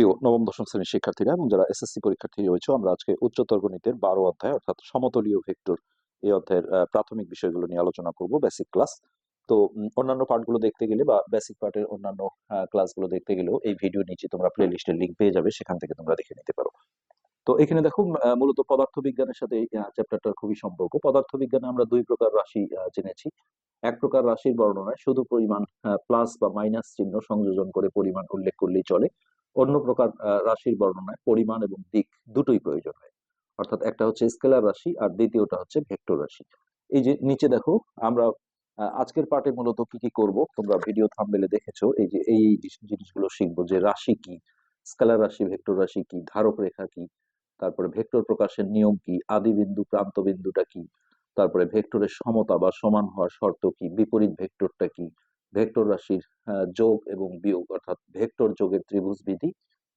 প্রিয় নবম, দশম শ্রেণির শিক্ষার্থীরা এবং যারা এসএসসি পরীক্ষার্থী রয়েছে, আমরা আজকে উচ্চতর গণিতের বারো অধ্যায়, অর্থাৎ সমতলীয় ভেক্টর এই অধ্যায়ের প্রাথমিক বিষয়গুলো নিয়ে আলোচনা করব বেসিক ক্লাস তো অন্যান্য পার্টগুলো দেখতে গেলে বা বেসিক পার্টের অন্যান্য ক্লাসগুলো দেখতে গেলেও এই ভিডিও নিচে তোমরা প্লে লিস্টের লিঙ্ক পেয়ে যাবে, সেখান থেকে তোমরা দেখে নিতে পারো। তো এখানে দেখো মূলত পদার্থবিজ্ঞানের সাথে এই চ্যাপ্টারটার খুবই সম্পর্ক। পদার্থবিজ্ঞানে আমরা দুই প্রকার রাশি জেনেছি। এক প্রকার রাশির বর্ণনায় শুধু পরিমাণ প্লাস বা মাইনাস চিহ্ন সংযোজন করে পরিমাণ উল্লেখ করলেই চলে। অন্য প্রকার রাশির বর্ণনায় পরিমাণ এবং দিক দুটোই প্রয়োজন হয়। অর্থাৎ একটা হচ্ছে স্কেলার রাশি আর দ্বিতীয়টা হচ্ছে ভেক্টর রাশি। এই যে নিচে দেখো, আমরা আজকের পার্টে মূলত কি কি করব? তোমরা ভিডিও থাম্বনেলে দেখেছ, এই যে এই জিনিসগুলো শিখব যে রাশি কি, স্কেলার রাশি, ভেক্টর রাশি কি, ধারক রেখা কি, তারপরে ভেক্টর প্রকাশের নিয়ম কি আদি বিন্দু প্রান্ত বিন্দুটা কি, তারপরে ভেক্টরের সমতা বা সমান হওয়ার শর্ত কি, বিপরীত ভেক্টরটা কি ভেক্টর রাশির যোগ এবং বিয়োগ, অর্থাৎ ভেক্টর যোগের ত্রিভুজ বিধি,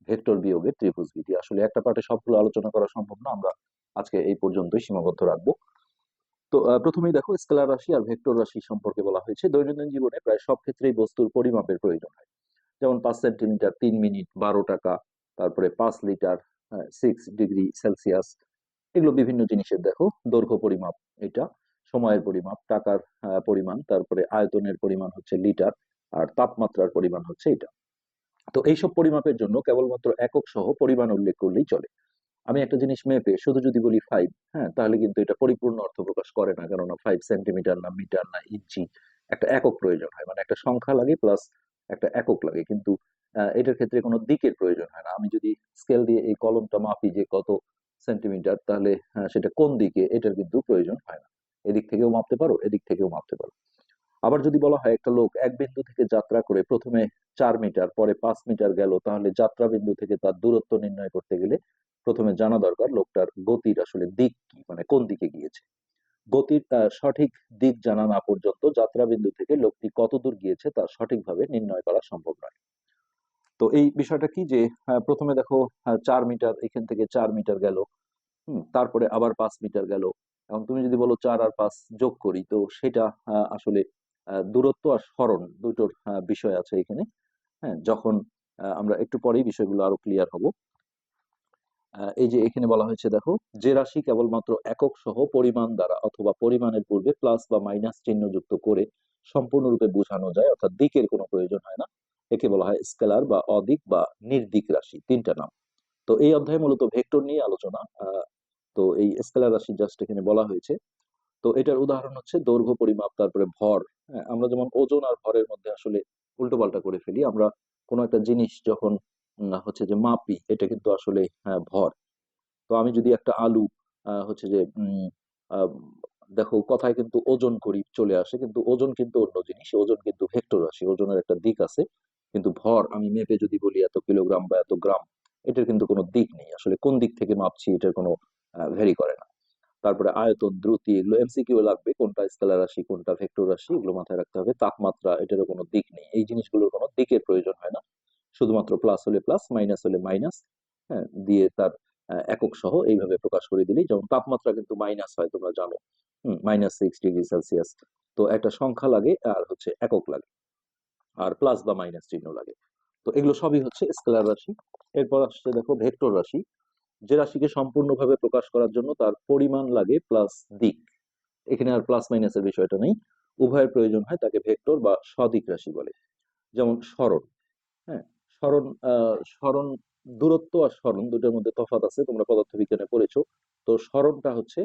ভেক্টর বিয়োগের ত্রিভুজ বিধি। আসলে একটা পার্টে সবগুলো আলোচনা করা সম্ভব না, আমরা আজকে এই পর্যন্তই সীমাবদ্ধ রাখব। তো প্রথমেই দেখো, স্কেলার রাশি আর ভেক্টর রাশি সম্পর্কে বলা হয়েছে। দৈনন্দিন জীবনে প্রায় সব ক্ষেত্রেই বস্তুর পরিমাপের প্রয়োজন হয়। যেমন পাঁচ সেন্টিমিটার, তিন মিনিট, বারো টাকা, তারপরে পাঁচ লিটার সিক্স ডিগ্রি সেলসিয়াস, এগুলো বিভিন্ন জিনিসের, দেখো, দৈর্ঘ্য পরিমাপ এটা। সময়ের পরিমাপ, টাকার পরিমাণ, তারপরে আয়তনের পরিমাণ হচ্ছে লিটার আর তাপমাত্রার পরিমাণ হচ্ছে এটা। তো এইসব পরিমাপের জন্য কেবলমাত্র একক সহ পরিমাণ উল্লেখ করলেই চলে। আমি একটা জিনিস মেপে, শুধু যদি বলি ফাইভ হ্যাঁ তাহলে কিন্তু এটা পরিপূর্ণ অর্থ প্রকাশ করে না, কেননা ফাইভ সেন্টিমিটার না মিটার না ইঞ্চি একটা একক প্রয়োজন হয়। মানে একটা সংখ্যা লাগে প্লাস একটা একক লাগে। কিন্তু এটার ক্ষেত্রে কোনো দিকের প্রয়োজন হয় না। আমি যদি স্কেল দিয়ে এই কলমটা মাপি যে কত সেন্টিমিটার তাহলে সেটা কোন দিকে, এটার কিন্তু প্রয়োজন হয় না। এদিক থেকেও মাপতে পারো, এদিক থেকেও মাপতে পারো। আবার যদি বলা হয় একটা লোক এক বিন্দু থেকে যাত্রা করে প্রথমে চার মিটার, পরে পাঁচ মিটার গেল, তাহলে যাত্রা বিন্দু থেকে তার দূরত্ব নির্ণয় করতে গেলে প্রথমে জানা দরকার লোকটার গতির আসলে দিক কি মানে কোন দিকে গিয়েছে। গতির সঠিক দিক জানা না পর্যন্ত যাত্রা বিন্দু থেকে লোকটি কত দূর গিয়েছে তা সঠিকভাবে নির্ণয় করা সম্ভব নয়। তো এই বিষয়টা কি যে প্রথমে দেখো চার মিটার, এখান থেকে চার মিটার গেল, হুম, তারপরে আবার পাঁচ মিটার গেল এবং তুমি যদি বলো চার আর পাঁচ যোগ করি, তো সেটা আসলে দূরত্ব আর স্মরণ দুটোর বিষয় আছে এখানে। হ্যাঁ যখন আমরা একটু পরেই বিষয়গুলো আরও ক্লিয়ার হব। এই যে এখানে বলা হয়েছে, দেখো, যে রাশি কেবলমাত্র একক সহ পরিমাণ দ্বারা অথবা পরিমাণের পূর্বে প্লাস বা মাইনাস চিহ্ন যুক্ত করে সম্পূর্ণরূপে বোঝানো যায়, অর্থাৎ দিকের কোনো প্রয়োজন হয় না। একে বলা হয় স্কেলার বা অদিক বা নির্দিক রাশি, তিনটা নাম। তো এই অধ্যায়ে মূলত ভেক্টর নিয়ে আলোচনা তো এই স্কেলার রাশি জাস্ট এখানে বলা হয়েছে। তো এটার উদাহরণ হচ্ছে দৈর্ঘ্য পরিমাপ তারপরে ভর। হ্যাঁ, আমরা যেমন ওজন আর ভরের মধ্যে আসলে উল্টো পাল্টা করে ফেলি। আমরা কোনো একটা জিনিস যখন হচ্ছে যে মাপি এটা কিন্তু আসলে হ্যাঁ, ভর। তো আমি যদি একটা আলু হচ্ছে যে দেখো কথায় কিন্তু ওজন করি চলে আসে কিন্তু ওজন কিন্তু অন্য জিনিস। ওজন কিন্তু ভেক্টর রাশি ওজনের একটা দিক আছে। কিন্তু ভর আমি মেপে যদি বলি এত কিলোগ্রাম বা এত গ্রাম এটার কিন্তু কোনো দিক নেই। আসলে কোন দিক থেকে মাপছি এটার কোনো ভেরি করে না। তারপরে আয়তন, দ্রুতি, এগুলো এমসিকিউ লাগবে, কোনটা স্কেলার রাশি, কোনটা ভেক্টর রাশি, এগুলো মাথায় রাখতে হবে। তাপমাত্রা এটারও কোনো দিক নেই। এই জিনিসগুলোর কোনো দিকের প্রয়োজন হয় না। শুধুমাত্র প্লাস হলে প্লাস মাইনাস হলে মাইনাস হ্যাঁ দিয়ে তার একক সহ এইভাবে প্রকাশ করে দিলেই যেমন তাপমাত্রা কিন্তু মাইনাস হয়, তোমরা জানো। মাইনাস সিক্স ডিগ্রি সেলসিয়াস তো একটা সংখ্যা লাগে আর হচ্ছে একক লাগে। আর প্লাস বা মাইনাস চিহ্ন লাগে। তো এগুলো সবই হচ্ছে স্কেলার রাশি। এরপর আসছে দেখো ভেক্টর রাশি। যে রাশিকে সম্পূর্ণভাবে প্রকাশ করার জন্য তার পরিমাণ লাগে প্লাস দিক। এখানে আর প্লাস মাইনাসের বিষয়টা নেই। উভয়ের প্রয়োজন হয় তাকে ভেক্টর বা সদিক রাশি বলে। যেমন সরণ হ্যাঁ? সরণ সরণ দূরত্ব আর সরণ দুটোর মধ্যে তফাৎ আছে, তোমরা পদার্থবিজ্ঞানে পড়েছো। তো সরণটা হচ্ছে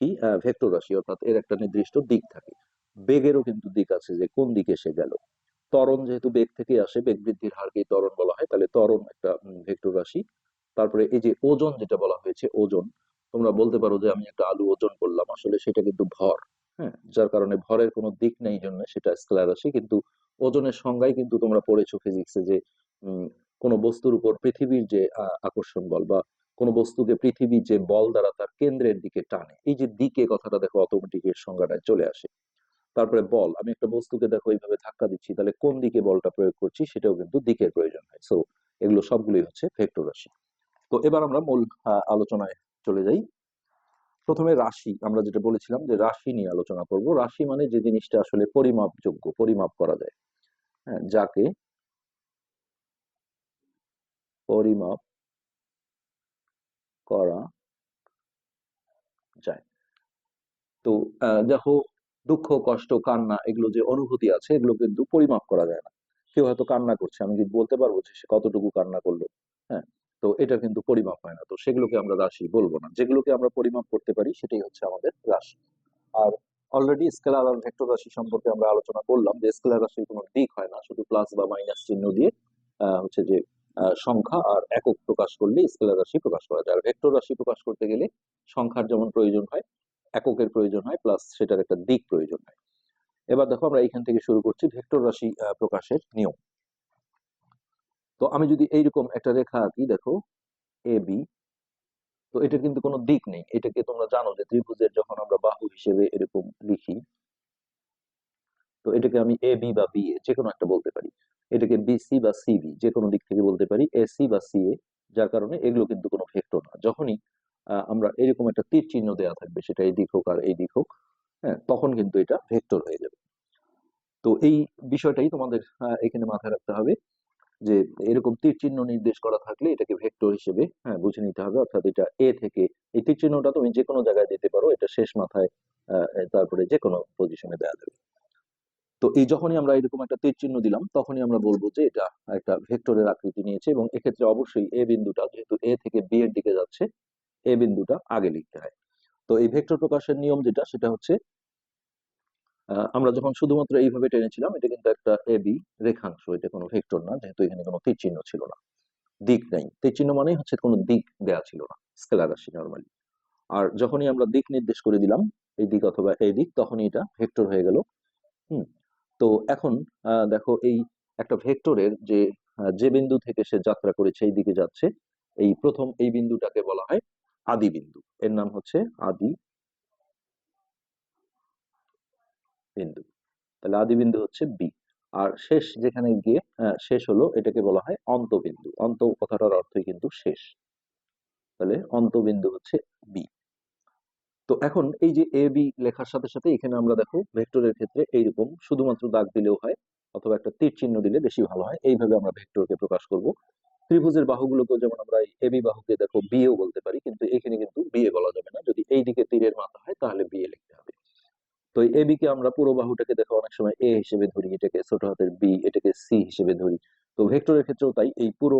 কি? ভেক্টর রাশি, অর্থাৎ এর একটা নির্দিষ্ট দিক থাকে। বেগেরও কিন্তু দিক আছে যে কোন দিকে সে গেল। ত্বরণ যেহেতু বেগ থেকে আসে, বেগ বৃদ্ধির হারকে ত্বরণ বলা হয়, তাহলে ত্বরণ একটা ভেক্টর রাশি। তারপরে এই যে ওজন যেটা বলা হয়েছে, ওজন, তোমরা বলতে পারো যে আমি একটা আলু ওজন করলাম, আসলে সেটা কিন্তু ভর হ্যাঁ? যার কারণে ভরের কোনো দিক নেই জন্য সেটা স্কেলার রাশি কিন্তু ওজনের সংজ্ঞায় কিন্তু তোমরা পড়েছো ফিজিক্সে যে কোনো বস্তুর উপর পৃথিবীর যে আকর্ষণ বল বা কোনো বস্তুকে পৃথিবী যে বল দ্বারা তার কেন্দ্রের দিকে টানে, এই যে দিকে কথাটা দেখো অটোমেটিক এর সংজ্ঞাটায় চলে আসে। তারপরে বল, আমি একটা বস্তুকে দেখো এইভাবে ধাক্কা দিচ্ছি, তাহলে কোন দিকে বলটা প্রয়োগ করছি সেটাও কিন্তু দিকের প্রয়োজন হয়। সো এগুলো সবগুলোই হচ্ছে ভেক্টর রাশি তো এবার আমরা মূল আলোচনায় চলে যাই। প্রথমে রাশি, আমরা যেটা বলেছিলাম যে রাশি নিয়ে আলোচনা করব। রাশি মানে যে জিনিসটা আসলে পরিমাপযোগ্য, পরিমাপ করা যায়। হ্যাঁ যাকে পরিমাপ করা যায়। তো দেখো দুঃখ, কষ্ট, কান্না এগুলো যে অনুভূতি আছে, এগুলো কিন্তু পরিমাপ করা যায় না। কেউ হয়তো কান্না করছে, আমি কি বলতে পারব যে সে কতটুকু কান্না করল? হ্যাঁ তো এটা কিন্তু পরিমাপ হয় না। তো সেগুলোকে আমরা রাশি বলব না। যেগুলোকে আমরা পরিমাপ করতে পারি, সেটাই হচ্ছে আমাদের রাশি। আর অলরেডি স্কেলার আর ভেক্টর রাশি সম্পর্কে আমরা আলোচনা করলাম যে স্কেলার রাশির কোনো দিক হয় না। শুধু প্লাস বা মাইনাস চিহ্ন দিয়ে হচ্ছে যে সংখ্যা আর একক প্রকাশ করলে স্কেলার রাশি প্রকাশ করা যায়। আর ভেক্টর রাশি প্রকাশ করতে গেলে সংখ্যার যেমন প্রয়োজন হয়, এককের প্রয়োজন হয় প্লাস সেটার একটা দিক প্রয়োজন হয়। এবার দেখো আমরা এখান থেকে শুরু করছি ভেক্টর রাশি প্রকাশের নিয়ম। তো আমি যদি এইরকম একটা রেখা আঁকি, দেখো এ বি তো এটার কিন্তু কোনো দিক নেই। এটাকে তোমরা জানো যে ত্রিভুজের যখন আমরা বাহু হিসেবে এরকম লিখি, তো এটাকে আমি এ বি বা বি এ যে কোনো একটা বলতে পারি। এটাকে বিসি বা সিবি যে কোনো দিক থেকে বলতে পারি। এসি বা সি এ, যার কারণে এগুলো কিন্তু কোনো ভেক্টর না। যখনই আমরা এরকম একটা তীর চিহ্ন দেওয়া থাকবে, সেটা এই দিক হোক আর এই দিক হোক হ্যাঁ তখন কিন্তু এটা ভেক্টর হয়ে যাবে। তো এই বিষয়টাই তোমাদের এখানে মাথায় রাখতে হবে। যে এরকম তীর চিহ্ন নির্দেশ করা থাকলে এটাকে ভেক্টর হিসেবে হ্যাঁ বুঝে নিতে হবে। অর্থাৎ এটা এ থেকে, এই তীর চিহ্নটা তুমি যে কোনো জায়গায় দিতে পারো, এটা শেষ মাথায় তারপরে যে কোনো পজিশনে দেওয়া যাবে। তো এই যখনই আমরা এরকম একটা তীর চিহ্ন দিলাম, তখনই আমরা বলব যে এটা একটা ভেক্টরের আকৃতি নিয়েছে এবং এক্ষেত্রে অবশ্যই এ বিন্দুটা, যেহেতু এ থেকে বি এর দিকে যাচ্ছে এ বিন্দুটা আগে লিখতে হয়। তো এই ভেক্টর প্রকাশের নিয়ম যেটা, সেটা হচ্ছে আমরা যখন শুধুমাত্র এইভাবে টেনেছিলাম এটা কিন্তু একটা এ বি রেখাংশ, এটা কোনো ভেক্টর না, যেহেতু এখানে কোনো তীর চিহ্ন ছিল না। দিক নাই। তীর চিহ্ন মানেই হচ্ছে কোনো দিক দেয়া ছিল না, স্কেলার রাশি নর্মালি আর যখনই আমরা দিক নির্দেশ করে দিলাম, এই দিক অথবা এই দিক, তখনই এটা ভেক্টর হয়ে গেল। হুম, তো এখন দেখো এই একটা ভেক্টরের যে যে বিন্দু থেকে সে যাত্রা করেছে, এই দিকে যাচ্ছে, এই প্রথম এই বিন্দুটাকে বলা হয় আদি বিন্দু। এর নাম হচ্ছে আদি বিন্দু। তাহলে আদি বিন্দু হচ্ছে বি আর শেষ যেখানে গিয়ে শেষ হলো, এটাকে বলা হয় অন্তবিন্দু। অন্ত কথাটার অর্থই কিন্তু শেষ। তাহলে অন্তবিন্দু হচ্ছে বি তো এখন এই যে এ বি লেখার সাথে সাথে এখানে আমরা দেখো ভেক্টরের ক্ষেত্রে এইরকম শুধুমাত্র দাগ দিলেও হয়, অথবা একটা তীর চিহ্ন দিলে বেশি ভালো হয়। এইভাবে আমরা ভেক্টরকে প্রকাশ করব। ত্রিভুজের বাহুগুলোকেও যেমন আমরা এ বি বাহুকে দেখো বিএও বলতে পারি, কিন্তু এখানে কিন্তু বিএ বলা যাবে না। যদি এই দিকে তীরের মাথা হয়, তাহলে বিএ লিখতে হবে। তো এ বি কে আমরা পুরো বাহুটাকে দেখো অনেক সময় এ হিসেবে ধরি, এটাকে ছোট হাতের বি এটাকে সি হিসেবে ধরি। তো ভেক্টরের ক্ষেত্রেও তাই, এই পুরো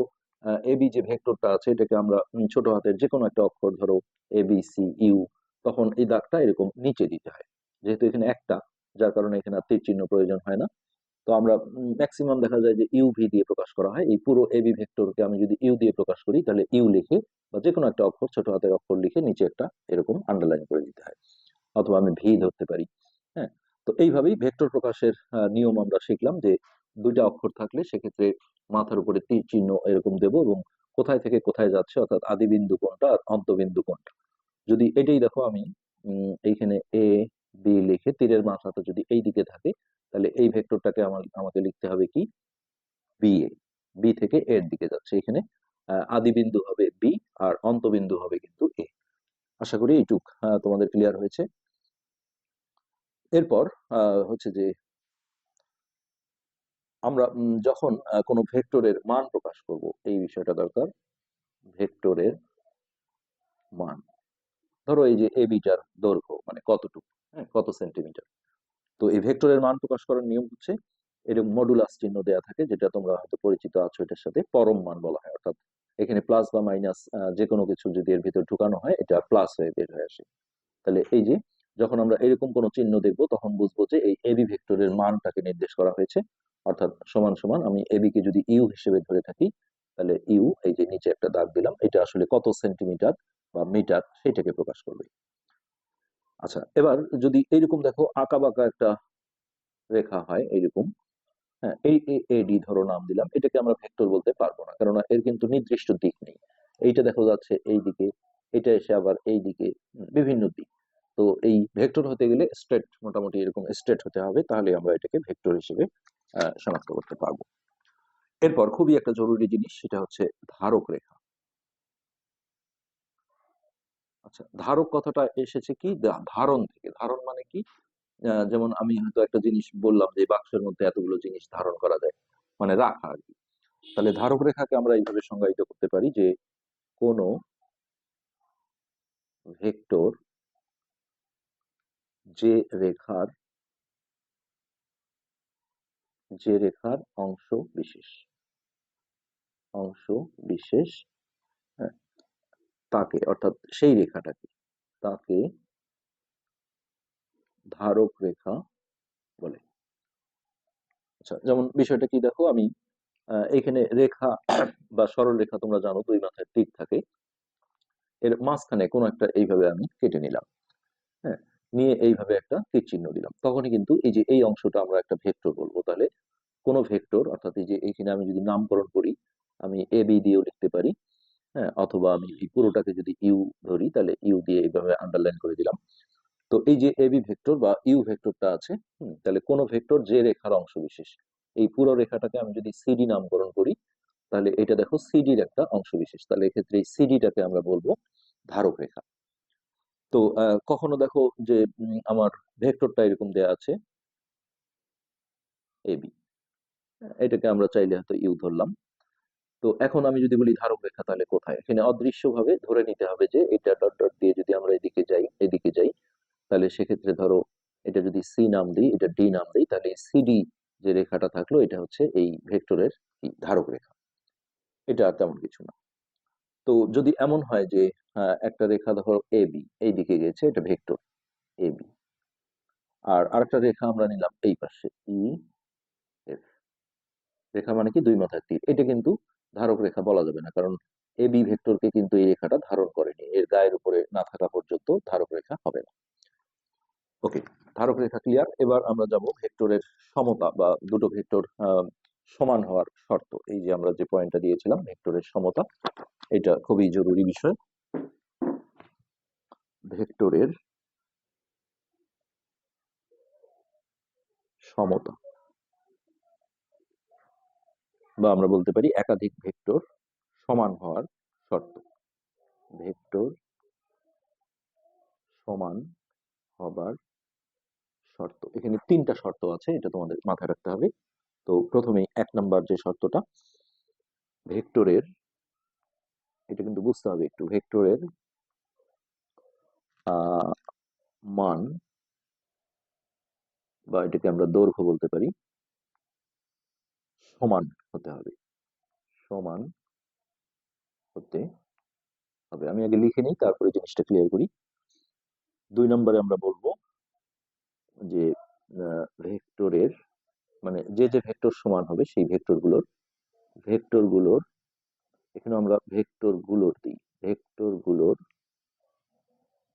এ বি যে ভেক্টরটা আছে, এটাকে আমরা ছোট হাতের যে কোনো একটা অক্ষর ধরো এ বি সি ইউ তখন এই দাগটা এরকম নিচে দিতে হয়। যেহেতু এখানে একটা, যার কারণে এখানে আর তীর চিহ্ন প্রয়োজন হয় না। তো আমরা ম্যাক্সিমাম দেখা যায় যে ইউ ভি দিয়ে প্রকাশ করা হয়। এই পুরো এ বি ভেক্টরকে আমি যদি ইউ দিয়ে প্রকাশ করি, তাহলে ইউ লিখে বা যে কোনো একটা অক্ষর, ছোট হাতের অক্ষর লিখে নিচে একটা এরকম আন্ডারলাইন করে দিতে হয়। অথবা আমি ভি ধরতে পারি হ্যাঁ? তো এইভাবেই ভেক্টর প্রকাশের নিয়ম আমরা শিখলাম যে দুইটা অক্ষর থাকলে সেক্ষেত্রে মাথার উপরে তীর চিহ্ন এরকম দেব এবং কোথায় থেকে কোথায় যাচ্ছে অর্থাৎ আদি বিন্দু কোনটা আর অন্তবিন্দু কোনটা যদি এটাই দেখো আমি এইখানে এ বি লিখে তীরের মাথাটা যদি এই দিকে থাকে তাহলে এই ভেক্টরটাকে আমার আমাকে লিখতে হবে কি? বি এ বি থেকে এর দিকে যাচ্ছে এখানে আহ, আদি বিন্দু হবে বি আর অন্তবিন্দু হবে কিন্তু এ আশা করি এইটুক তোমাদের ক্লিয়ার হয়েছে? এরপর হচ্ছে যে আমরা যখন কোনো ভেক্টরের মান প্রকাশ করব, এই বিষয়টা দরকার। ভেক্টরের মান। ধরো এই যে এ বিটার দৈর্ঘ্য মানে কতটুকু হ্যাঁ কত সেন্টিমিটার? তো এই ভেক্টরের মান প্রকাশ করার নিয়ম হচ্ছে, এরকম মডুলাস চিহ্ন দেওয়া থাকে, যেটা তোমরা হয়তো পরিচিত আছো এটার সাথে, পরম মান বলা হয়। অর্থাৎ এখানে প্লাস বা মাইনাস যে কোনো কিছু যদি এর ভিতর ঢুকানো হয়, এটা প্লাস হয়ে বের হয়ে আসে। তাহলে এই যে যখন আমরা এরকম কোনো চিহ্ন দেখব, তখন বুঝব যে এই এবি ভেক্টরের মানটাকে নির্দেশ করা হয়েছে। অর্থাৎ সমান সমান আমি এবি কে যদি ইউ হিসেবে ধরে থাকি, তাহলে ইউ এই যে নিচে একটা দাগ দিলাম, এটা আসলে কত সেন্টিমিটার বা মিটার সেটাকে প্রকাশ করবে। আচ্ছা এবার যদি এইরকম দেখো, আঁকা বাঁকা একটা রেখা হয় এইরকম হ্যাঁ এই এডি ধরো নাম দিলাম, এটাকে আমরা ভেক্টর বলতে পারব না কারণ এর কিন্তু নির্দিষ্ট দিক নেই। এইটা দেখা যাচ্ছে এই দিকে এটা এসে আবার এই দিকে বিভিন্ন দিক। তো এই ভেক্টর হতে গেলে স্ট্রেট মোটামুটি এরকম স্ট্রেট হতে হবে, তাহলে আমরা এটাকে ভেক্টর হিসেবে শনাক্ত করতে পারব। এরপর খুবই একটা জরুরি জিনিস, সেটা হচ্ছে ধারক রেখা। আচ্ছা ধারক কথাটা এসেছে কি? ধারণ থেকে। ধারণ মানে কি? যেমন আমি হয়তো একটা জিনিস বললাম যে বাক্সের মধ্যে এতগুলো জিনিস ধারণ করা যায় মানে রাখা আর কি। তাহলে ধারক রেখাকে আমরা এইভাবে সংজ্ঞায়িত করতে পারি যে, কোন ভেক্টর যে রেখার যে রেখার অংশ বিশেষ অংশ বিশেষ হ্যাঁ, তাকে অর্থাৎ সেই রেখাটাকে তাকে ধারক রেখা বলে। আচ্ছা যেমন বিষয়টা কি দেখো আমি এখানে রেখা বা সরল রেখা তোমরা জানো দুই মাথায় তীর থাকে। এর মাঝখানে কোনো একটা এইভাবে আমি কেটে নিলাম হ্যাঁ। নিয়ে এইভাবে একটা তীর চিহ্ন দিলাম। তখনই কিন্তু এই যে এই অংশটা আমরা একটা ভেক্টর বলব। তাহলে কোনো ভেক্টর, অর্থাৎ এই যে এইখানে আমি যদি নামকরণ করি, আমি এ বি দিয়েও লিখতে পারি হ্যাঁ অথবা আমি এই পুরোটাকে যদি ইউ ধরি, তাহলে ইউ দিয়ে এইভাবে আন্ডারলাইন করে দিলাম। তো এই যে এবি ভেক্টর বা ইউ ভেক্টরটা আছে তাহলে কোন ভেক্টর যে রেখার অংশ বিশেষ, এই পুরো রেখাটাকে আমি যদি সিডি নামকরণ করি, তাহলে এটা দেখো সিডির একটা অংশ বিশেষ। তাহলে এক্ষেত্রে এই সিডিটাকে আমরা বলব ধারক রেখা। তো কখনো দেখো যে আমার ভেক্টরটা এরকম দেয়া আছে? এবি এটাকে আমরা চাইলে হয়তো ইউ ধরলাম। তো এখন আমি যদি বলি ধারক রেখা তাহলে কোথায়? এখানে অদৃশ্যভাবে ধরে নিতে হবে যে, এটা ডট ডট দিয়ে যদি আমরা এদিকে যাই এদিকে যাই, তাহলে সেক্ষেত্রে ধরো এটা যদি সি নাম দিই, এটা ডি নাম দিই, তাহলে সিডি যে রেখাটা থাকল, এটা হচ্ছে এই ভেক্টরের ধারক রেখা। এটা আর তেমন কিছু না। তো যদি এমন হয় যে একটা রেখা ধরো এ বি এই দিকে গেছে, এটা ভেক্টর এ বি আর আরেকটা রেখা আমরা নিলাম এই পাশে ই এফ রেখা মানে কি? দুই মাথার তীর। এটা কিন্তু ধারক রেখা বলা যাবে না, কারণ এ বি ভেক্টরকে কিন্তু এই রেখাটা ধারণ করেনি। এর গায়ের উপরে না থাকা পর্যন্ত ধারক রেখা হবে না। ওকে ধারক রেখা ক্লিয়ার এবার আমরা যাব ভেক্টরের সমতা বা দুটো ভেক্টর সমান হওয়ার শর্ত। এই যে আমরা যে পয়েন্টটা দিয়েছিলাম, ভেক্টরের সমতা, এটা খুবই জরুরি বিষয়। ভেক্টরের সমতা বা আমরা বলতে পারি একাধিক ভেক্টর সমান হওয়ার শর্ত। ভেক্টর সমান হবার শর্ত। এখানে তিনটা শর্ত আছে, এটা তোমাদের মাথায় রাখতে হবে। তো প্রথমে এক নাম্বার যে শর্তটা, ভেক্টরের, এটা কিন্তু বুঝতে হবে একটু, ভেক্টরের মান বা এটাকে আমরা দৈর্ঘ্য বলতে পারি। সমান হতে হবে। সমান হতে হবে। আমি আগে লিখে নিই, তারপরে জিনিসটা ক্লিয়ার করি। দুই নম্বরে আমরা বলব যে ভেক্টরের মানে যে যে ভেক্টর সমান হবে, সেই ভেক্টরগুলোর ভেক্টরগুলোর এখানে আমরা ভেক্টরগুলোর দিই। ভেক্টরগুলোর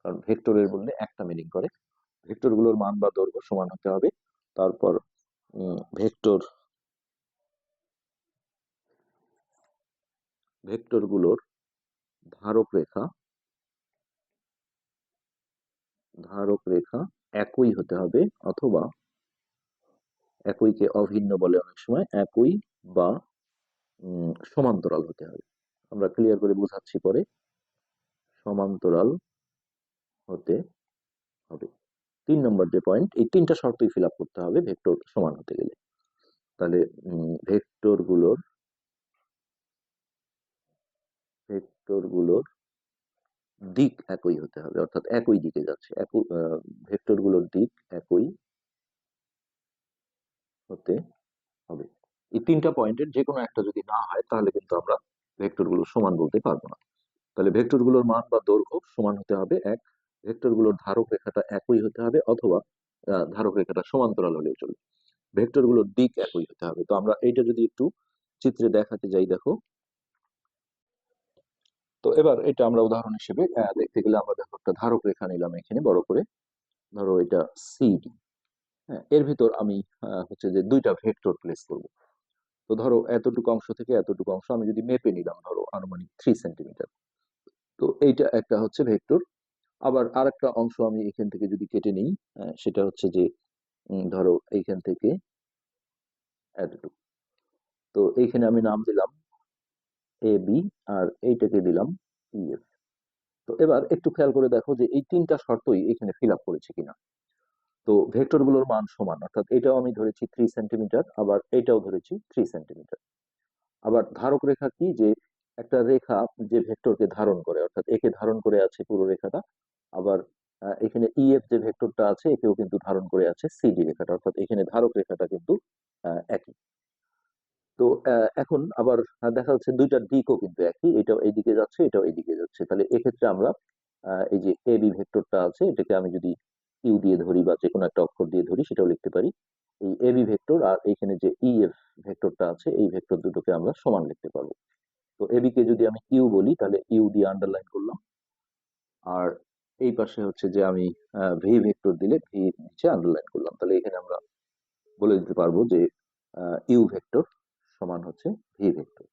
কারণ ভেক্টরের বললে একটা মিনিং করে। ভেক্টরগুলোর মান বা দৈর্ঘ্য সমান হতে হবে। তারপর ভেক্টর ভেক্টরগুলোর ধারক রেখা ধারক রেখা একই হতে হবে অথবা একইকে অভিন্ন বলে অনেক সময় একই বা সমান্তরাল হতে হবে। আমরা ক্লিয়ার করে বোঝাচ্ছি পরে। সমান্তরাল হতে হবে। তিন নম্বর যে পয়েন্ট এই তিনটা শর্তই ফিল করতে হবে ভেক্টর সমান হতে গেলে। তাহলে ভেক্টরগুলোর ভেক্টরগুলোর দিক একই হতে হবে, অর্থাৎ একই দিকে যাচ্ছে। একই ভেক্টরগুলোর দিক একই হতে হবে। এই তিনটা পয়েন্টের যে কোনো একটা যদি না হয়, তাহলে কিন্তু আমরা ভেক্টরগুলো সমান বলতে পারব না। তাহলে ভেক্টরগুলোর মান বা দৈর্ঘ্য সমান হতে হবে এক ভেক্টরগুলোর ধারক রেখাটা একই হতে হবে অথবা ধারক রেখাটা সমান্তরাল হলেও চলবে ভেক্টরগুলোর দিক একই হতে হবে। তো আমরা এইটা যদি একটু চিত্রে দেখাতে যাই, দেখো। তো এবার এটা আমরা উদাহরণ হিসেবে দেখতে গেলে আমরা দেখো একটা ধারক রেখা নিলাম এখানে বড় করে। ধরো এটা সিডি হ্যাঁ এর ভিতর আমি হচ্ছে যে দুইটা ভেক্টর প্লেস করব। তো ধরো এতটুকু অংশ থেকে এতটুকু অংশ আমি যদি মেপে নিলাম, ধরো আনুমানিক থ্রি সেন্টিমিটার তো এইটা একটা হচ্ছে ভেক্টর। আবার আরেকটা অংশ আমি এখান থেকে যদি কেটে নিই সেটা হচ্ছে যে ধরো এইখান থেকে এতটুকু তো এইখানে আমি নাম দিলাম এ বি আর এইটাকে দিলাম ইএফ তো এবার একটু খেয়াল করে দেখো যে এই তিনটা শর্তই এখানে ফিল আপ করেছে কিনা। তো ভেক্টরগুলোর মান সমান, অর্থাৎ এটাও আমি ধরেছি থ্রি সেন্টিমিটার আবার এটাও ধরেছি থ্রি সেন্টিমিটার আবার ধারক রেখা কি? যে একটা রেখা যে ভেক্টরকে ধারণ করে, অর্থাৎ একে ধারণ করে আছে পুরো রেখাটা আবার এখানে ইএফ যে ভেক্টরটা আছে, একেও কিন্তু ধারণ করে আছে সিডি রেখাটা। অর্থাৎ এখানে ধারক রেখাটা কিন্তু একই। তো এখন আবার দেখা যাচ্ছে দুইটা দিকও কিন্তু একই। এটাও এইদিকে যাচ্ছে, এটাও এইদিকে যাচ্ছে। তাহলে এক্ষেত্রে আমরা এই যে এ বি ভেক্টরটা আছে, এটাকে আমি যদি ইউ দিয়ে ধরি বা যে কোনো একটা অক্ষর দিয়ে ধরি, সেটাও লিখতে পারি। এই এ বি ভেক্টর আর এখানে যে ইএফ ভেক্টরটা আছে, এই ভেক্টর দুটোকে আমরা সমান লিখতে পারব। তো এবি কে যদি আমি ইউ বলি, তাহলে ইউ দিয়ে আন্ডারলাইন করলাম। আর এই পাশে হচ্ছে যে আমি ভি ভেক্টর দিলে ভি নিচে আন্ডারলাইন করলাম। তাহলে এখানে আমরা বলে দিতে পারব যে ইউ ভেক্টর সমান হচ্ছে ভি ভেক্টর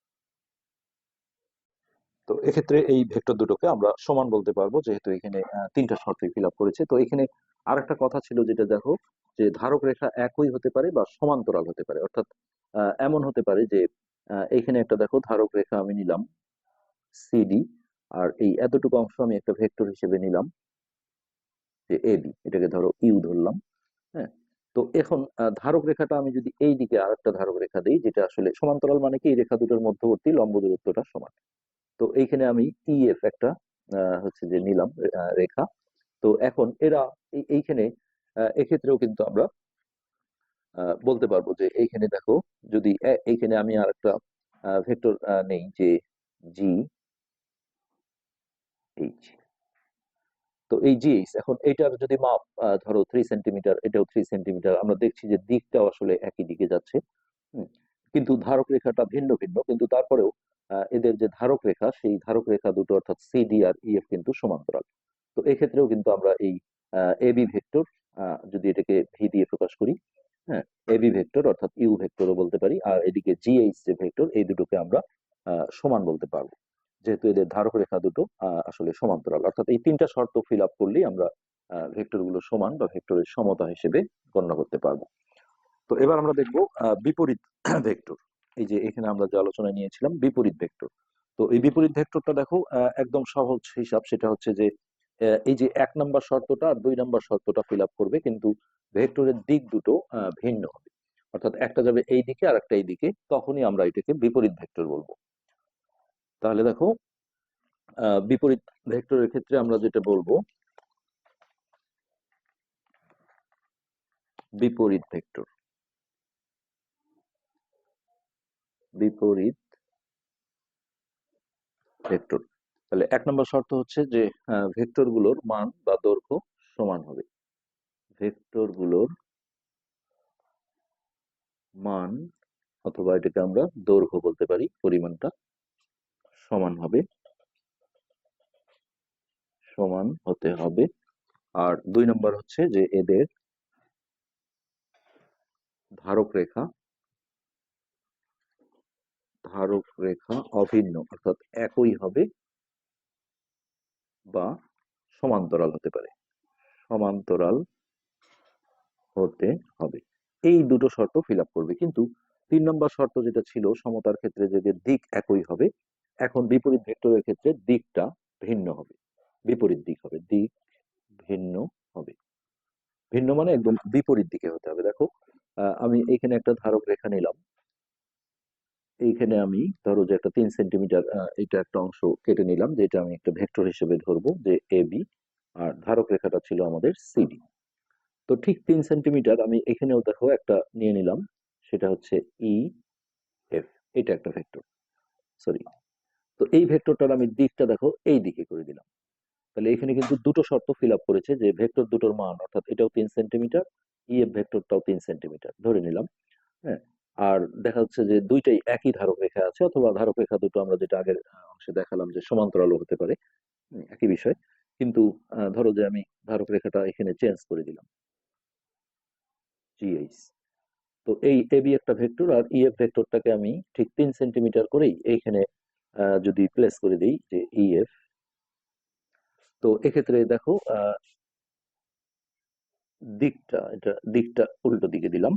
তো এক্ষেত্রে এই ভেক্টর দুটোকে আমরা সমান বলতে পারব, যেহেতু এখানে তিনটা শর্তই ফিল আপ করেছে। তো এখানে আর একটা কথা ছিল যেটা দেখো, যে ধারক রেখা একই হতে পারে বা সমান্তরাল হতে পারে। অর্থাৎ এমন হতে পারে যে এখানে একটা দেখো ধারক রেখা আমি নিলাম সিডি আর এই এতটুকু অংশ আমি একটা ভেক্টর হিসেবে নিলাম যে এবি এটাকে ধরো ইউ ধরলাম হ্যাঁ? তো এখন ধারক রেখাটা আমি যদি এই দিকে আরেকটা ধারক রেখা দিই, যেটা আসলে সমান্তরাল মানে কি? এই রেখা দুটোর মধ্যবর্তী লম্ব দূরত্বটা সমান। তো এইখানে আমি ই ইএফ একটা হচ্ছে যে নিলাম রেখা। তো এখন এরা এই- এইখানে এক্ষেত্রেও কিন্তু আমরা বলতে পারব যে এইখানে দেখো, যদি এইখানে আমি আর একটা ভেক্টর নেই যে জি এইচ তো এই জিএইচ এখন এইটার যদি মাপ ধরো থ্রি সেন্টিমিটার এটাও থ্রি সেন্টিমিটার আমরা দেখছি যে দিকটাও আসলে একই দিকে যাচ্ছে কিন্তু ধারক রেখাটা ভিন্ন ভিন্ন, কিন্তু তারপরেও এদের যে ধারক রেখা, সেই ধারক রেখা দুটো অর্থাৎ সিডি আর ইএফ কিন্তু সমান্তরাল। তো এক্ষেত্রেও কিন্তু আমরা এই এবি ভেক্টর যদি এটাকে ভি দিয়ে প্রকাশ করি হ্যাঁ এবি ভেক্টর অর্থাৎ ইউ ভেক্টরও বলতে পারি, আর এদিকে জিএইচ যে ভেক্টর এই দুটোকে আমরা সমান বলতে পারব। যেহেতু এদের ধারক রেখা দুটো আসলে সমান্তরাল। অর্থাৎ এই তিনটা শর্ত ফিল আপ করলেই আমরা ভেক্টরগুলো সমান বা ভেক্টরের সমতা হিসেবে গণ্য করতে পারব। তো এবার আমরা দেখব বিপরীত ভেক্টর। এই যে এখানে আমরা যে আলোচনা নিয়েছিলাম, বিপরীত ভেক্টর। তো এই বিপরীত ভেক্টরটা দেখো একদম সহজ হিসাব। সেটা হচ্ছে যে এই যে এক নাম্বার শর্তটা আর দুই নাম্বার শর্তটা ফিল আপ করবে, কিন্তু ভেক্টরের দিক দুটো ভিন্ন হবে। অর্থাৎ একটা যাবে এই দিকে আর একটা এই দিকে, তখনই আমরা এটাকে বিপরীত ভেক্টর বলব। তাহলে দেখো বিপরীত ভেক্টরের ক্ষেত্রে আমরা যেটা বলব, বিপরীত ভেক্টর। বিপরীত ভেক্টর। তাহলে এক নম্বর শর্ত হচ্ছে যে ভেক্টরগুলোর মান বা দৈর্ঘ্য সমান হবে। ভেক্টরগুলোর মান অথবা এটাকে আমরা দৈর্ঘ্য বলতে পারি, পরিমাণটা সমান হবে। সমান হতে হবে। আর দুই নম্বর হচ্ছে যে এদের ধারক রেখা ধারক রেখা অভিন্ন, অর্থাৎ একই হবে বা সমান্তরাল হতে পারে। সমান্তরাল হতে হবে। এই দুটো শর্ত ফিল করবে। কিন্তু তিন নম্বর শর্ত যেটা ছিল, সমতার ক্ষেত্রে যে যে দিক একই হবে এখন বিপরীত ভেক্টরের ক্ষেত্রে দিকটা ভিন্ন হবে। বিপরীত দিক হবে দিক ভিন্ন হবে। ভিন্ন মানে একদম বিপরীত দিকে হতে হবে। দেখো আমি এখানে একটা ধারক রেখা নিলাম। এইখানে আমি ধরো যে একটা তিন সেন্টিমিটার এটা একটা অংশ কেটে নিলাম যেটা আমি একটা ভেক্টর হিসেবে ধরবো যে এ বি আর ধারক রেখাটা ছিল আমাদের সিডি তো ঠিক তিন সেন্টিমিটার আমি এখানেও দেখো একটা নিয়ে নিলাম সেটা হচ্ছে ই এফ এটা একটা ভেক্টর সরি। তো এই ভেক্টরটার আমি দিকটা দেখো, এই দিকে করে দিলাম। তাহলে এখানে কিন্তু দুটো শর্ত ফিল আপ করেছে যে ভেক্টর দুটোর মান, অর্থাৎ এটাও তিন সেন্টিমিটার, ইএফ ভেক্টরটাও তিন সেন্টিমিটার, ধরে নিলাম হ্যাঁ? আর দেখা যাচ্ছে যে দুইটাই একই ধারক রেখা আছে, অথবা ধারক রেখা দুটো আমরা যেটা আগের অংশে দেখালাম যে সমান্তরাল হতে পারে একই বিষয়। কিন্তু ধরো যে আমি ধারক রেখাটা এখানে চেঞ্জ করে দিলাম। তো এই এবি একটা ভেক্টর আর ইএফ ভেক্টরটাকে আমি ঠিক তিন সেন্টিমিটার করেই এইখানে যদি প্লেস করে দিই যে ইএফ তো এক্ষেত্রে দেখো দিকটা, এটা দিকটা উল্টো দিকে দিলাম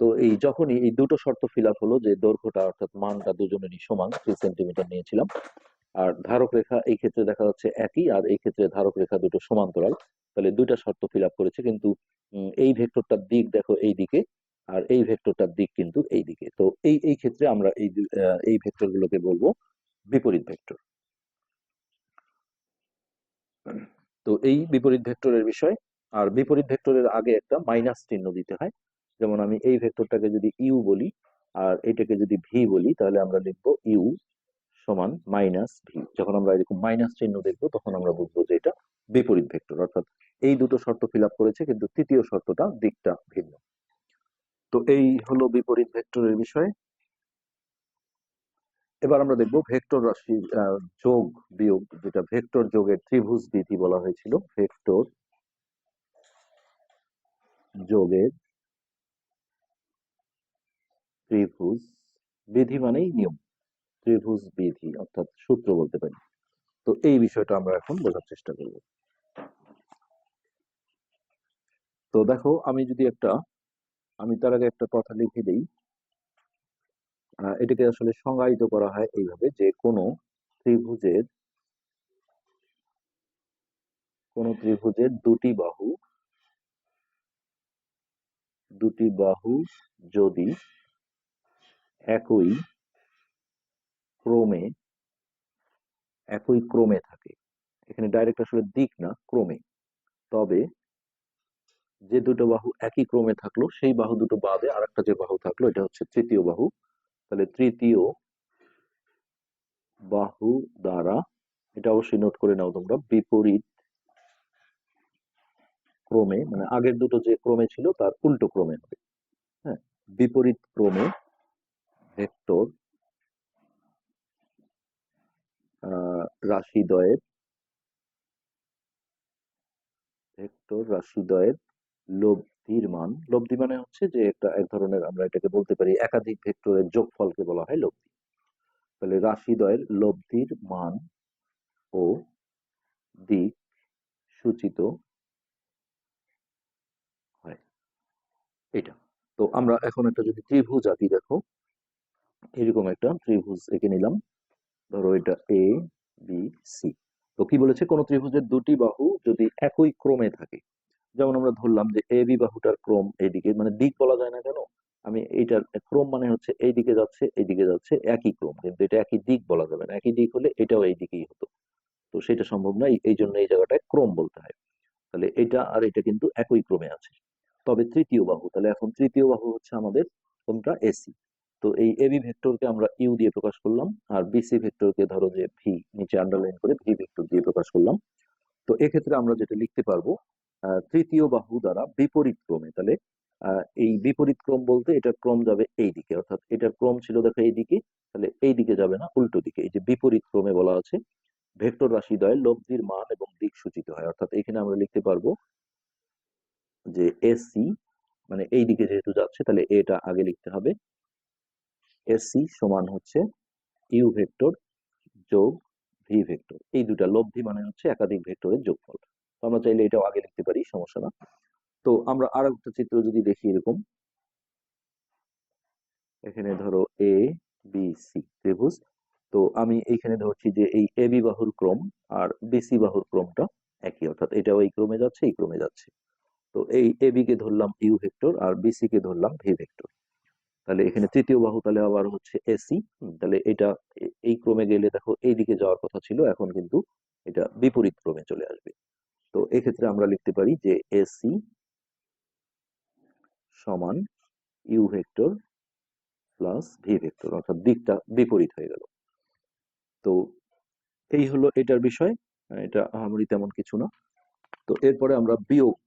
তো এই যখনই এই দুটো শর্ত ফিল আপ হলো যে দৈর্ঘ্যটা অর্থাৎ মানটা দুজনেরই সমান থ্রি সেন্টিমিটার নিয়েছিলাম, আর ধারক রেখা এই ক্ষেত্রে দেখা যাচ্ছে একই, আর এই ক্ষেত্রে ধারক রেখা দুটো সমান্তরাল, তাহলে দুইটা শর্ত ফিল আপ করেছে, কিন্তু এই ভেক্টরটার দিক দেখো এই দিকে আর এই ভেক্টরটার দিক কিন্তু এই দিকে তো এই এই ক্ষেত্রে আমরা এই এই ভেক্টরগুলোকে বলব বিপরীত ভেক্টর। তো এই বিপরীত ভেক্টরের বিষয়, আর বিপরীত ভেক্টরের আগে একটা মাইনাস চিহ্ন দিতে হয়। যেমন আমি এই ভেক্টরটাকে যদি ইউ বলি, আর এটাকে যদি ভি বলি, তাহলে আমরা লিখব ইউ সমান মাইনাস ভি। যখন আমরা এরকম মাইনাস চিহ্ন দেখব, তখন আমরা বুঝব যে এটা বিপরীত ভেক্টর। অর্থাৎ এই দুটো শর্ত ফিল করেছে, কিন্তু তৃতীয় শর্তটা দিকটা ভিন্ন। তো এই হলো বিপরীত ভেক্টরের বিষয়। এবার আমরা দেখব ভেক্টর রাশি যোগ বিয়োগ, যেটা ভেক্টর যোগের ত্রিভুজ বিধি বলা হয়েছিল, ভেক্টর যোগের ত্রিভুজ বিধি মানেই নিয়ম। ত্রিভুজ বিধি, অর্থাৎ সূত্র বলতে পারি। তো এই বিষয়টা আমরা এখন বোঝার চেষ্টা করব। তো দেখো, আমি যদি একটা আমি তার আগে একটা কথা লিখে দিই। এটাকে আসলে সংজ্ঞায়িত করা হয় এইভাবে যে কোনো ত্রিভুজের কোন ত্রিভুজের দুটি বাহু দুটি বাহু যদি একই ক্রমে একই ক্রমে থাকে। এখানে ডাইরেক্ট আসলে দিক না, ক্রমে। তবে যে দুটো বাহু একই ক্রমে থাকল, সেই বাহু দুটো বাদে আরেকটা যে বাহু থাকল, এটা হচ্ছে তৃতীয় বাহু। তাহলে তৃতীয় বাহু দ্বারা, এটা অবশ্যই নোট করে নাও তোমরা, বিপরীত ক্রমে মানে আগের দুটো যে ক্রমে ছিল, তার উল্টো ক্রমে হবে। হ্যাঁ বিপরীত ক্রমে ভেক্টর রাশিদ্বয়ের ভেক্টর রাশিদ্বয়ের লব্ধির মান। লব্ধি মানে হচ্ছে যে একটা, এক ধরনের আমরা এটাকে বলতে পারি একাধিক ভেক্টরের যোগফলকে বলা হয় লব্ধি তাহলে রাশিদ্বয়ের লব্ধির মান ও দিক সূচিত হয়। এটা তো আমরা এখন একটা যদি ত্রিভুজ আঁকি, দেখো। এরকম একটা ত্রিভুজ এঁকে নিলাম। ধরো এটা এ বি সি তো কি বলেছে? কোন ত্রিভুজের দুটি বাহু যদি একই ক্রমে থাকে যেমন আমরা ধরলাম যে এ বি বাহুটার ক্রম এইদিকে মানে দিক বলা যায় না কেন? আমি এইটার ক্রম মানে হচ্ছে এই দিকে যাচ্ছে, এইদিকে যাচ্ছে, একই ক্রম। কিন্তু এটা একই দিক বলা যাবে না। একই দিক হলে এটাও এই দিকেই হতো। তো সেটা সম্ভব নয়। এই জন্য এই জায়গাটায় ক্রম বলতে হয়। তাহলে এটা আর এটা কিন্তু একই ক্রমে আছে। তবে তৃতীয় বাহু, তাহলে এখন তৃতীয় বাহু হচ্ছে আমাদের কোনটা? এসি তো এই এবি ভেক্টরকে আমরা ইউ দিয়ে প্রকাশ করলাম আর বিসি ভেক্টরকে ধরো যে ভি, নিচে আন্ডারলাইন করে ভি ভেক্টর দিয়ে প্রকাশ করলাম। তো এক্ষেত্রে আমরা যেটা লিখতে পারব তৃতীয় বাহু দ্বারা বিপরীত ক্রমে। তাহলে এই বিপরীত ক্রম বলতে এটার ক্রম যাবে এই দিকে। অর্থাৎ এটার ক্রম ছিল দেখো এই দিকে, তাহলে এই দিকে যাবে না, উল্টো দিকে। এই যে বিপরীত ক্রমে বলা আছে, ভেক্টর রাশিদ্বয়ের লব্ধির মান এবং দিক সূচিত হয়। অর্থাৎ এখানে আমরা লিখতে পারব যে এসি মানে এই দিকে যেহেতু যাচ্ছে, তাহলে এটা আগে লিখতে হবে। এসি সমান হচ্ছে ইউ ভেক্টর যোগ ভি ভেক্টর। এই দুটা লব্ধি মানে হচ্ছে একাধিক ভেক্টরের যোগফল। আমরা চাইলে এটাও আগে লিখতে পারি, সমস্যা না। তো আমরা আর একটা চিত্র যদি দেখি এরকম। এখানে ধরো এ বি সি ত্রিভুজ। তো আমি এইখানে ধরছি যে এই এ বি বাহুর ক্রম আর বিসি বাহুর ক্রমটা একই, অর্থাৎ এটাও এই ক্রমে যাচ্ছে, এই ক্রমে যাচ্ছে। তো এই এ বি কে ধরলাম ইউ ভেক্টর আর বিসি কে ধরলাম ভি ভেক্টর। তাহলে এখানে তৃতীয় বাহু তাহলে আবার হচ্ছে এসি তাহলে এটা এই ক্রমে গেলে দেখো এই দিকে যাওয়ার কথা ছিল, এখন কিন্তু এটা বিপরীত ক্রমে চলে আসবে। তো এক্ষেত্রে আমরা লিখতে পারি যে এসি সমান U vector plus V vector অর্থাৎ দিকটা বিপরীত হয়ে গেল। তো এই হলো এটার বিষয়, এটা আহামরি তেমন কিছু না। তো এরপরে আমরা বিয়োগ,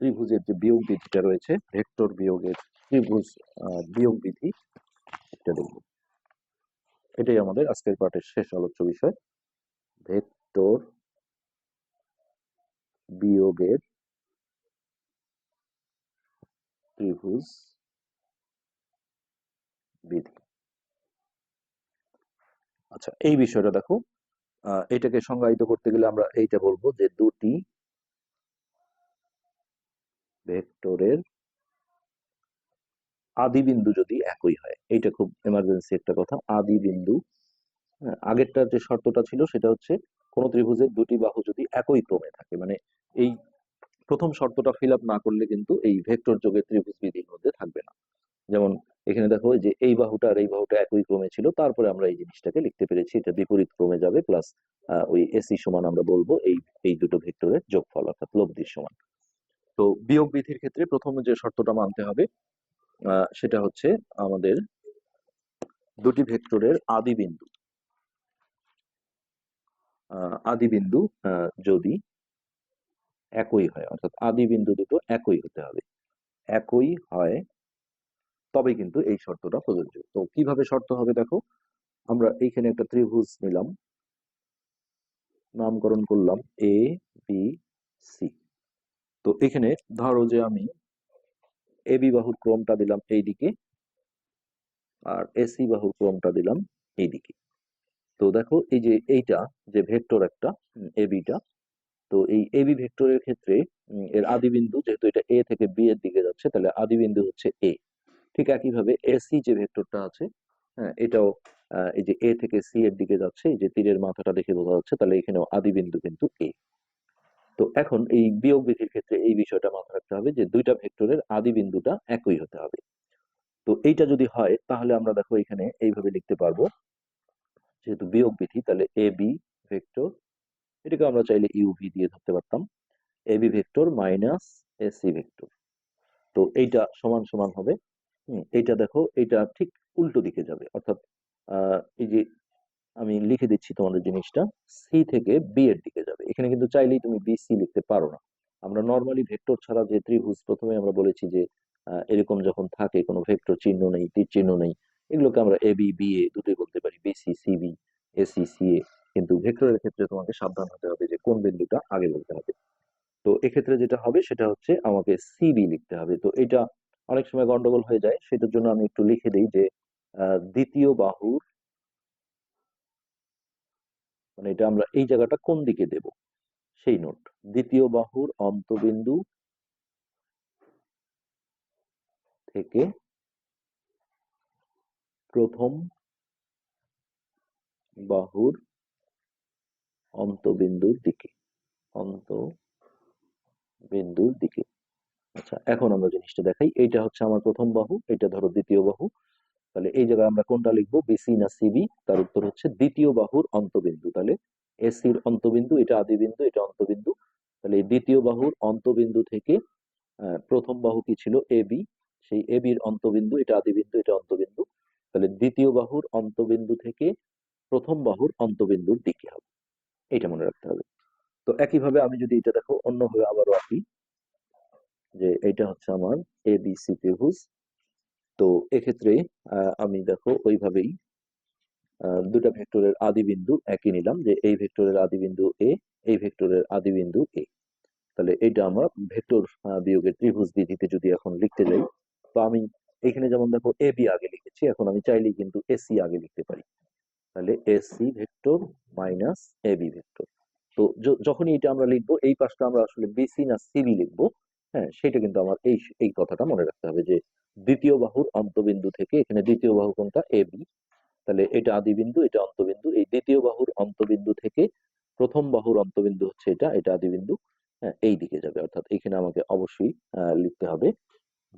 ত্রিভুজের যে বিয়োগ বিধিটা রয়েছে, ভেক্টর বিয়োগের ত্রিভুজ বিয়োগ বিধি এটা দেখব। এটাই আমাদের আজকের পাঠের শেষ আলোচ্য বিষয়। ভেক্টর বিয়োগের ত্রিভুজ বিধি। আচ্ছা এই বিষয়টা দেখো এটাকে সংজ্ঞায়িত করতে গেলে আমরা এইটা বলব যে দুটি ভেক্টরের আদি বিন্দু যদি একই হয় এইটা খুব এমার্জেন্সি একটা কথা আদি বিন্দু হ্যাঁ, আগেরটার যে শর্তটা ছিল সেটা হচ্ছে কোন ত্রিভুজের দুটি বাহু যদি একই ক্রমে থাকে মানে এই প্রথম শর্তটা ফিল আপ না করলে কিন্তু এই ভেক্টর যোগের ত্রিভুজ বিধির মধ্যে থাকবে না। যেমন এখানে দেখো যে এই বাহুটা আর এই বাহুটা একই ক্রমে ছিল, তারপরে আমরা এই জিনিসটাকে লিখতে পেরেছি, এটা বিপরীত ক্রমে যাবে প্লাস ওই এসি সমান আমরা বলব এই এই দুটো ভেক্টরের যোগফল অর্থাৎ লব্ধির সমান। তো বিয়োগ বিধির ক্ষেত্রে প্রথম যে শর্তটা মানতে হবে সেটা হচ্ছে আমাদের দুটি ভেক্টরের আদি বিন্দু আদি বিন্দু যদি একই হয়, অর্থাৎ আদি বিন্দু দুটো একই হতে হবে। একই হয় তবে কিন্তু এই শর্তটা প্রযোজ্য। তো কীভাবে শর্ত হবে দেখো, আমরা এইখানে একটা ত্রিভুজ নিলাম, নামকরণ করলাম এ বি সি তো এখানে ধরো যে আমি এ বি বাহুর ক্রমটা দিলাম এইদিকে, আর এসি বাহুর ক্রমটা দিলাম এইদিকে। তো দেখো, এই যে এইটা, যে ভেক্টর একটা এ বিটা তো এই এ বি ভেক্টরের ক্ষেত্রে এর আদি বিন্দু যেহেতু এটা এ থেকে বি এর দিকে যাচ্ছে তাহলে আদি বিন্দু হচ্ছে এ ঠিক একইভাবে এসি যে ভেক্টরটা আছে হ্যাঁ এটাও এই যে এ থেকে সি এর দিকে যাচ্ছে এই যে তীরের মাথাটা দেখে বোঝা যাচ্ছে তাহলে এখানেও আদি বিন্দু কিন্তু এ তো এখন এই বিয়োগ বিধির ক্ষেত্রে এই বিষয়টা মাথায় রাখতে হবে যে দুইটা ভেক্টরের আদি বিন্দুটা একই হতে হবে। তো এইটা যদি হয় তাহলে আমরা দেখো এখানে এইভাবে লিখতে পারব। যেহেতু বিয়োগ বিধি তাহলে এ বি ভেক্টর এটাকে আমরা চাইলে ইউভি দিয়ে ধরতে পারতাম। A B vector minus AC vector তো এইটা সমান সমান হবে। এইটা দেখো, এইটা ঠিক উল্টো দিকে যাবে। অর্থাৎ এই যে আমি লিখে দিচ্ছি তোমাদের জিনিসটা সি থেকে বি এর দিকে যাবে। এখানে কিন্তু চাইলেই তুমি বি সি লিখতে পারো না। আমরা নর্মালি ভেক্টর ছাড়া যে ত্রিভুজ প্রথমে আমরা বলেছি যে এরকম যখন থাকে কোনো ভেক্টর চিহ্ন নেই, তীর চিহ্ন নেই, এগুলোকে আমরা এ বি বি এ দুটোই বলতে পারি। B C C B A C C A কিন্তু ভেক্টরের ক্ষেত্রে তোমাকে সাবধান হতে হবে যে কোন বিন্দুটা আগে বলতে হবে। তো এক্ষেত্রে যেটা হবে সেটা হচ্ছে আমাকে সিবি লিখতে হবে। তো এটা অনেক সময় গন্ডগোল হয়ে যায়, সেটার জন্য আমি একটু লিখে দিই যে দ্বিতীয় বাহুর মানে এটা আমরা এই জায়গাটা কোন দিকে দেব? সেই নোট। দ্বিতীয় বাহুর অন্তবিন্দু থেকে প্রথম বাহুর অন্তবিন্দুর দিকে। অন্ত বিন্দুর দিকে। আচ্ছা এখন আমরা জিনিসটা দেখাই। এইটা হচ্ছে আমার প্রথম বাহু, এটা ধরো দ্বিতীয় বাহু। তাহলে এই জায়গায় আমরা কোনটা লিখব? বিসি না সিবি তার উত্তর হচ্ছে দ্বিতীয় বাহুর অন্তবিন্দু। তাহলে এসির অন্তবিন্দু, এটা আদি বিন্দু, এটা অন্তবিন্দু। তাহলে এই দ্বিতীয় বাহুর অন্তবিন্দু থেকে প্রথম বাহু কি ছিল? এ বি সেই এ বির অন্তবিন্দু, এটা আদি বিন্দু, এটা অন্তবিন্দু। তাহলে দ্বিতীয় বাহুর অন্তবিন্দু থেকে প্রথম বাহুর অন্তবিন্দুর দিকে হবে। এটা মনে রাখতে হবে। তো একইভাবে আমি যদি এটা দেখো, অন্যভাবে আবারও আঁকি যে এটা হচ্ছে আমার এ বি সি ত্রিভুজ তো এক্ষেত্রে আমি দেখো ওইভাবেই দুটা ভেক্টরের আদি বিন্দু একই নিলাম যে এই ভেক্টরের আদি বিন্দু এ এই ভেক্টরের আদি বিন্দু এ তাহলে এটা আমরা ভেক্টর বিয়োগের ত্রিভুজ বিধিতে যদি এখন লিখতে যাই, তো আমি এখানে যেমন দেখো এ বি আগে লিখেছি, এখন আমি চাইলেই কিন্তু এসি আগে লিখতে পারি। তাহলে AC vector minus A B vector. তো যখনই এটা আমরা লিখব, এই পাশটা আমরা আসলে বিসি না সিবি লিখব হ্যাঁ সেটা কিন্তু আমার এই এই কথাটা মনে রাখতে হবে যে দ্বিতীয় বাহুর অন্তবিন্দু থেকে এখানে দ্বিতীয় বাহু কোনটা? এ বি তাহলে এটা আদি বিন্দু এটা অন্তবিন্দু, এই দ্বিতীয় বাহুর অন্তবিন্দু থেকে প্রথম বাহুর অন্তবিন্দু হচ্ছে এটা এটা আদি বিন্দু হ্যাঁ এই দিকে যাবে। অর্থাৎ এখানে আমাকে অবশ্যই লিখতে হবে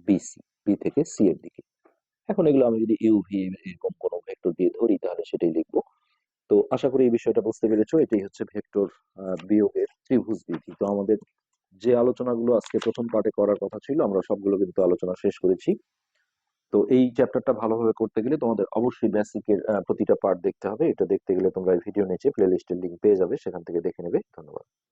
বিসি বি থেকে সি এর দিকে। এখন এগুলো আমি যদি ইউভি এরকম কোনো ভেক্টর দিয়ে ধরি, তাহলে সেটাই লিখব। তো আশা করি এই বিষয়টা বুঝতে পেরেছ, এটাই হচ্ছে ভেক্টর বিয়োগের ত্রিভুজ বিধি। তো আমাদের যে আলোচনাগুলো আজকে প্রথম পার্টে করার কথা ছিল, আমরা সবগুলো কিন্তু আলোচনা শেষ করেছি। তো এই চ্যাপ্টারটা ভালোভাবে করতে গেলে তোমাদের অবশ্যই বেসিকের প্রতিটা পার্ট দেখতে হবে। এটা দেখতে গেলে তোমরা এই ভিডিও নিচে প্লে লিস্টের লিঙ্ক পেয়ে যাবে, সেখান থেকে দেখে নেবে। ধন্যবাদ।